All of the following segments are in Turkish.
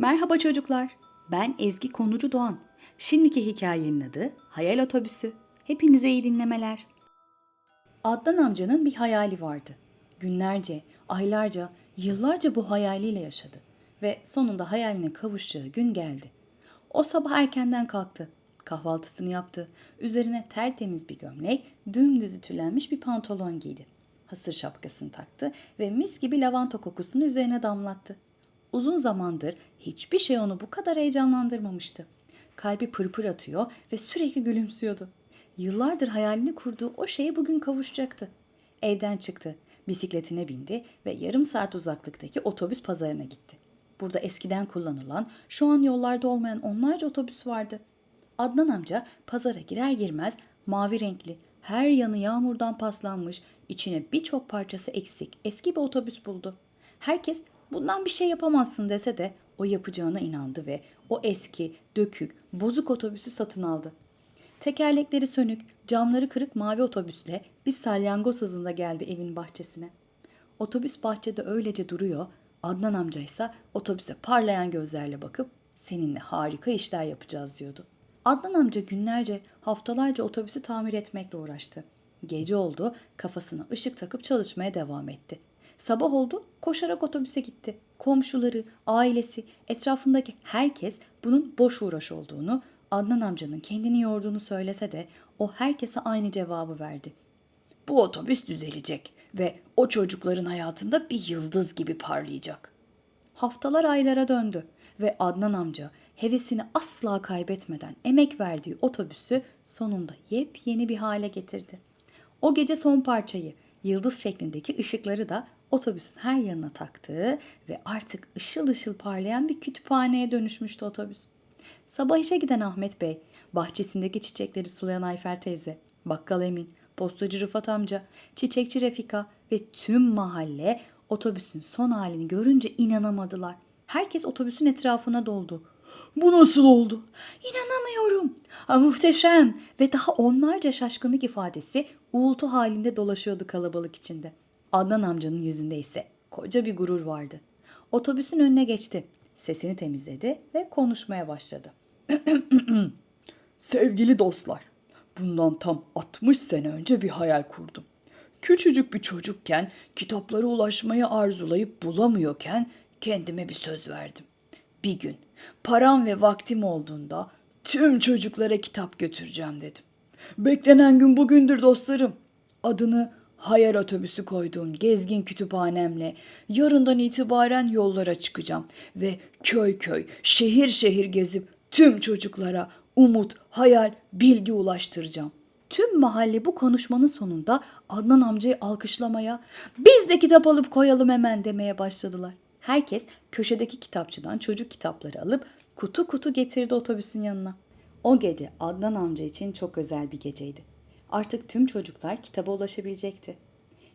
Merhaba çocuklar. Ben Ezgi Konucu Doğan. Şimdiki hikayenin adı Hayal Otobüsü. Hepinize iyi dinlemeler. Adnan amcanın bir hayali vardı. Günlerce, aylarca, yıllarca bu hayaliyle yaşadı ve sonunda hayaline kavuşacağı gün geldi. O sabah erkenden kalktı. Kahvaltısını yaptı. Üzerine tertemiz bir gömlek, dümdüz ütülenmiş bir pantolon giydi. Hasır şapkasını taktı ve mis gibi lavanta kokusunu üzerine damlattı. Uzun zamandır hiçbir şey onu bu kadar heyecanlandırmamıştı. Kalbi pırpır atıyor ve sürekli gülümsüyordu. Yıllardır hayalini kurduğu o şeye bugün kavuşacaktı. Evden çıktı, bisikletine bindi ve yarım saat uzaklıktaki otobüs pazarına gitti. Burada eskiden kullanılan, şu an yollarda olmayan onlarca otobüs vardı. Adnan amca pazara girer girmez mavi renkli, her yanı yağmurdan paslanmış, içine birçok parçası eksik eski bir otobüs buldu. Herkes bundan bir şey yapamazsın dese de o yapacağına inandı ve o eski, dökük, bozuk otobüsü satın aldı. Tekerlekleri sönük, camları kırık mavi otobüsle bir salyangoz hızında geldi evin bahçesine. Otobüs bahçede öylece duruyor, Adnan amca ise otobüse parlayan gözlerle bakıp seninle harika işler yapacağız diyordu. Adnan amca günlerce, haftalarca otobüsü tamir etmekle uğraştı. Gece oldu, kafasına ışık takıp çalışmaya devam etti. Sabah oldu, koşarak otobüse gitti. Komşuları, ailesi, etrafındaki herkes bunun boş uğraş olduğunu, Adnan amcanın kendini yorduğunu söylese de o herkese aynı cevabı verdi. Bu otobüs düzelecek ve o çocukların hayatında bir yıldız gibi parlayacak. Haftalar aylara döndü ve Adnan amca hevesini asla kaybetmeden emek verdiği otobüsü sonunda yepyeni bir hale getirdi. O gece son parçayı, yıldız şeklindeki ışıkları da otobüsün her yanına taktı ve artık ışıl ışıl parlayan bir kütüphaneye dönüşmüştü otobüs. Sabah işe giden Ahmet Bey, bahçesindeki çiçekleri sulayan Ayfer teyze, bakkal Emin, postacı Rıfat amca, çiçekçi Refika ve tüm mahalle otobüsün son halini görünce inanamadılar. Herkes otobüsün etrafına doldu. Bu nasıl oldu? İnanamıyorum. Ha, muhteşem. Ve daha onlarca şaşkınlık ifadesi uğultu halinde dolaşıyordu kalabalık içinde. Adnan amcanın yüzünde ise koca bir gurur vardı. Otobüsün önüne geçti. Sesini temizledi ve konuşmaya başladı. Sevgili dostlar, bundan tam 60 sene önce bir hayal kurdum. Küçücük bir çocukken kitaplara ulaşmayı arzulayıp bulamıyorken kendime bir söz verdim. Bir gün param ve vaktim olduğunda tüm çocuklara kitap götüreceğim dedim. Beklenen gün bugündür dostlarım. Adını hayal otobüsü koyduğum gezgin kütüphanemle yarından itibaren yollara çıkacağım ve köy köy, şehir şehir gezip tüm çocuklara umut, hayal, bilgi ulaştıracağım. Tüm mahalle bu konuşmanın sonunda Adnan amcayı alkışlamaya, biz de kitap alıp koyalım hemen demeye başladılar. Herkes köşedeki kitapçıdan çocuk kitapları alıp kutu kutu getirdi otobüsün yanına. O gece Adnan amca için çok özel bir geceydi. Artık tüm çocuklar kitaba ulaşabilecekti.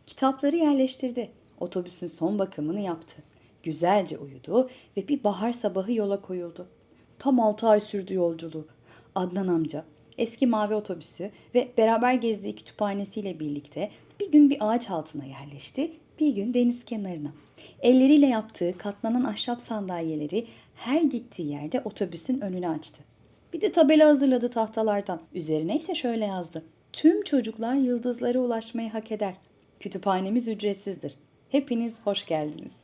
Kitapları yerleştirdi. Otobüsün son bakımını yaptı. Güzelce uyudu ve bir bahar sabahı yola koyuldu. Tam altı ay sürdü yolculuğu. Adnan amca eski mavi otobüsü ve beraber gezdiği kütüphanesiyle birlikte bir gün bir ağaç altına yerleşti, bir gün deniz kenarına. Elleriyle yaptığı katlanan ahşap sandalyeleri her gittiği yerde otobüsün önüne açtı. Bir de tabela hazırladı tahtalardan. Üzerine ise şöyle yazdı. Tüm çocuklar yıldızlara ulaşmayı hak eder. Kütüphanemiz ücretsizdir. Hepiniz hoş geldiniz.